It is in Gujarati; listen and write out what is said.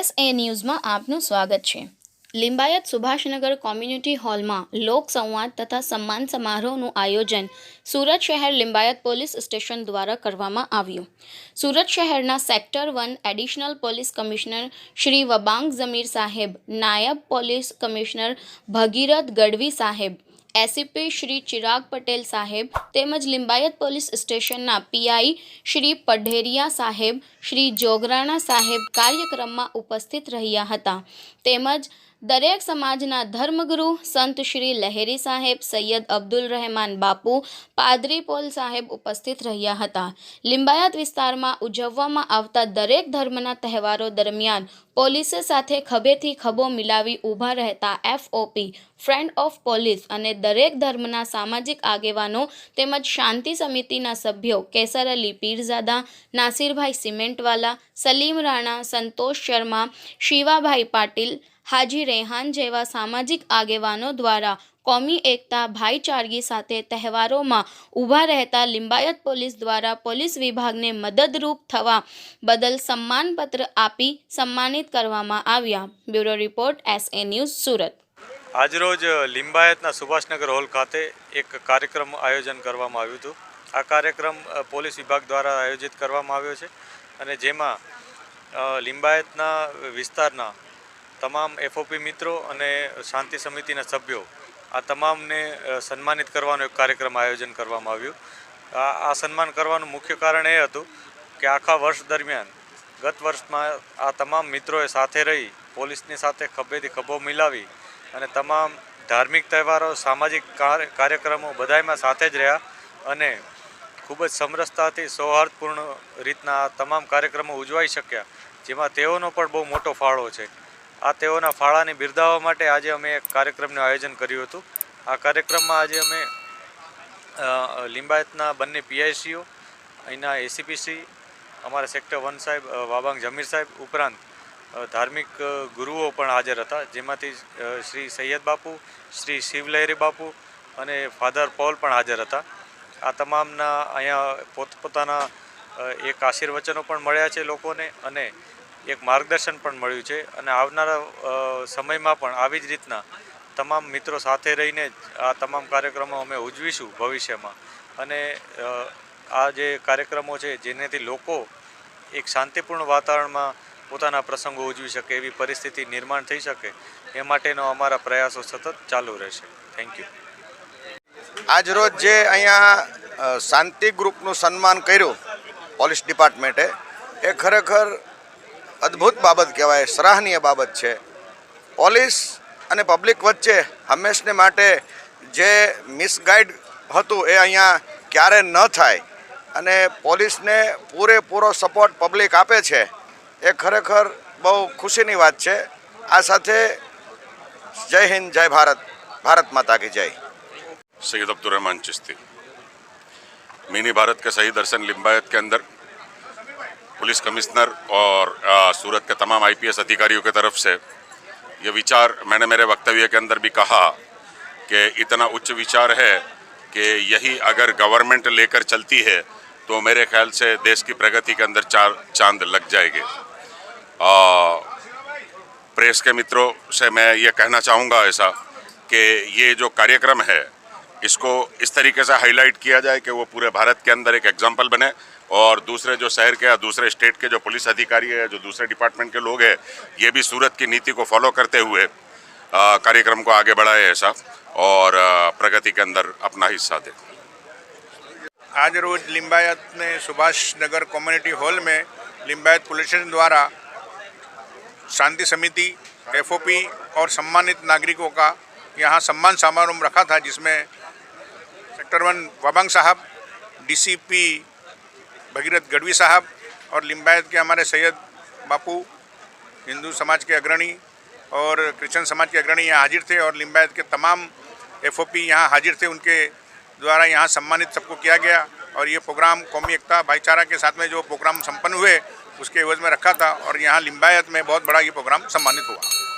એસ એ ન્યૂઝમાં આપનું સ્વાગત છે. લિંબાયત સુભાષનગર કોમ્યુનિટી હોલમાં લોક સંવાદ તથા સન્માન સમારોહનું આયોજન સુરત શહેર લિંબાયત પોલીસ સ્ટેશન દ્વારા કરવામાં આવ્યું. સુરત શહેરના sector one additional police commissioner Shri Wabang Zamir સાહેબ, નાયબ પોલીસ કમિશનર ભગીરથ ગઢવી સાહેબ એસીપી શ્રી ચિરાગ પટેલ સાહેબ, તેમજ લિંબાયત પોલીસ સ્ટેશનના પીઆઈ શ્રી પઢેરિયા સાહેબ, શ્રી જોગરાણા સાહેબ કાર્યક્રમમાં ઉપસ્થિત રહ્યા હતા. તેમજ દરેક સમાજના ધર્મગુરુ સંત શ્રી લહેરી સાહેબ, સૈયદ અબ્દુલ રહેમાન બાપુ, પાદરી પોલ સાહેબ ઉપસ્થિત રહ્યા હતા. લિંબાયત વિસ્તારમાં ઉજવવામાં આવતા દરેક ધર્મના તહેવારો દરમિયાન પોલીસે સાથે ખભેથી ખભો મિલાવી ઊભા રહેતા એફઓપી ફ્રેન્ડ ઓફ પોલીસ અને દરેક ધર્મના સામાજિક આગેવાનો તેમજ શાંતિ સમિતિના સભ્યો કેસર અલી પીરઝાદા, નાસિરભાઈ સિમેન્ટવાલા, સલીમ રાણા, સંતોષ શર્મા, શિવાભાઈ પાટીલ હાજી રેહાન જેવા સામાજિક આગેવાનો દ્વારા કોમી એકતા ભાઈચારગી સાથે તહેવારોમાં ઊભા રહેતા લિંબાયત પોલીસ દ્વારા પોલીસ વિભાગને મદદરૂપ થવા બદલ સન્માનપત્ર આપી સન્માનિત કરવામાં આવ્યા. Bureau report S A news Surat. આજરોજ લિંબાયતના સુભાષનગર હોલ ખાતે એક કાર્યક્રમ આયોજન કરવામાં આવ્યું હતું. આ કાર્યક્રમ પોલીસ વિભાગ દ્વારા આયોજિત કરવામાં આવ્યો છે અને જેમાં લિંબાયતના વિસ્તારના તમામ એફઓપી મિત્રો અને શાંતિ સમિતિના સભ્યો, આ તમામને સન્માનિત કરવાનો એક કાર્યક્રમ આયોજન કરવામાં આવ્યું. આ સન્માન કરવાનું મુખ્ય કારણ એ હતું કે આખા વર્ષ દરમિયાન, ગત વર્ષમાં આ તમામ મિત્રોએ સાથે રહી, પોલીસની સાથે ખભેથી ખભો મિલાવી અને તમામ ધાર્મિક તહેવારો, સામાજિક કાર્ય- કાર્યક્રમો બધાયમાં સાથે જ રહ્યા અને ખૂબ જ સમરસતાથી, સૌહાર્દપૂર્ણ રીતના તમામ કાર્યક્રમો ઉજવાઈ શક્યા, જેમાં તેઓનો પણ બહુ મોટો ફાળો છે. આ તેઓના ફાળાને બિરદાવવા માટે આજે અમે એક કાર્યક્રમનું આયોજન કર્યું હતું. આ કાર્યક્રમમાં આજે અમે લિંબાયતના બંને પીઆઈસીઓ, અહીંના એસીપીસી અમારા સેક્ટર વન સાહેબ વાબાંગ જમીર સાહેબ ઉપરાંત ધાર્મિક ગુરુઓ પણ હાજર હતા. જેમાંથી શ્રી સૈયદ બાપુ, શ્રી શિવલહેરી બાપુ અને ફાધર પોલ પણ હાજર હતા. આ તમામના અહીંયા પોતપોતાના એક આશીર્વચનો પણ મળ્યા છે લોકોને અને એક માર્ગદર્શન પણ મળ્યું છે અને આવનારા સમયમાં પણ આવી જ રીતના તમામ મિત્રો સાથે રહીને જ આ તમામ કાર્યક્રમો અમે ઉજવીશું ભવિષ્યમાં. અને આ જે કાર્યક્રમો છે જેનાથી લોકો એક શાંતિપૂર્ણ વાતાવરણમાં પોતાના પ્રસંગો ઉજવી શકે, એવી પરિસ્થિતિ નિર્માણ થઈ શકે, એ માટેનો અમારા પ્રયાસો સતત ચાલુ રહેશે. થેન્ક યુ આજરોજ જે અહીંયા શાંતિ ગ્રુપનું સન્માન કર્યું પોલીસ ડિપાર્ટમેન્ટે, એ ખરેખર અદ્ભુત બાબત કહેવાય સરાહનીય બાબત છે પોલીસ અને પબ્લિક વચ્ચે હંમેશને માટે જે મિસગાઈડ હતું એ અહીંયા ક્યારે ન થાય અને પોલીસને પૂરેપૂરો સપોર્ટ પબ્લિક આપે છે એ ખરેખર બહુ ખુશીની વાત છે આ સાથે જય હિન્દ જય ભારત ભારત માતા કી જય सैयद अब्दुलरहमान चिश्ती मिनी भारत के सही दर्शन लिम्बायत के अंदर पुलिस कमिश्नर और आ, सूरत के तमाम आईपीएस अधिकारियों की तरफ़ से ये विचार मैंने मेरे वक्तव्य के अंदर भी कहा कि इतना उच्च विचार है कि यही अगर गवर्नमेंट लेकर चलती है तो मेरे ख्याल से देश की प्रगति के अंदर चार चाँद लग जाएँगे। प्रेस के मित्रों से मैं ये कहना चाहूँगा ऐसा कि ये जो कार्यक्रम है इसको इस तरीके से हाईलाइट किया जाए कि वो पूरे भारत के अंदर एक एग्ज़ाम्पल बने और दूसरे जो शहर के या दूसरे स्टेट के जो पुलिस अधिकारी है, जो दूसरे डिपार्टमेंट के लोग हैं, ये भी सूरत की नीति को फॉलो करते हुए कार्यक्रम को आगे बढ़ाए ऐसा और प्रगति के अंदर अपना हिस्सा दे। आज रोज लिम्बायत में सुभाष नगर कम्युनिटी हॉल में लिम्बायत पुलिस स्टेशन द्वारा शांति समिति, एफओपी और सम्मानित नागरिकों का यहाँ सम्मान समारोह रखा था, जिसमें सेक्टर वन वबंग साहब डीसीपी भगीरथ गढ़वी साहब और लिम्बायत के हमारे सैयद बापू, हिंदू समाज के अग्रणी और क्रिश्चन समाज के अग्रणी यहाँ हाजिर थे और लिम्बायत के तमाम एफओपी यहाँ हाजिर थे। उनके द्वारा यहाँ सम्मानित सबको किया गया और ये प्रोग्राम कौमी एकता भाईचारा के साथ में जो प्रोग्राम संपन्न हुए, उसके एवज में रखा था और यहाँ लिम्बायत में बहुत बड़ा ये प्रोग्राम सम्मानित हुआ।